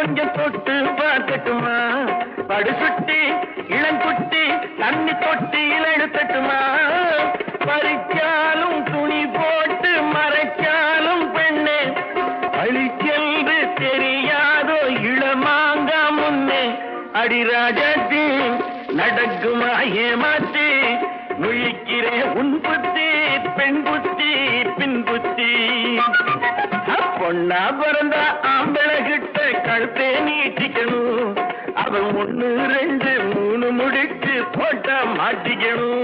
கொஞ்சம் தொட்டு பார்க்கட்டுமா? படு சுட்டி இளங்குட்டி தண்ணி தொட்டி எடுக்கட்டுமா பறிச்சாலும் துணி போட்டு மறைச்சாலும் பெண்ணே. அழிச்சென்று தெரியாதோ இளமாங்கா முன்னே. அடிராஜாத்தி நடக்குமா ஏமாத்தி? முழிக்கிறேன் உன் புத்தி பெண் புத்தி பின் புத்தி. பொண்ணா பிறந்த ஆம்பளை கிட்ட கழுத்தே நீட்டிக்கணும். அவன் ஒண்ணு ரெண்டு மூணு முடிக்கு போட்டா மாட்டிக்கணும்.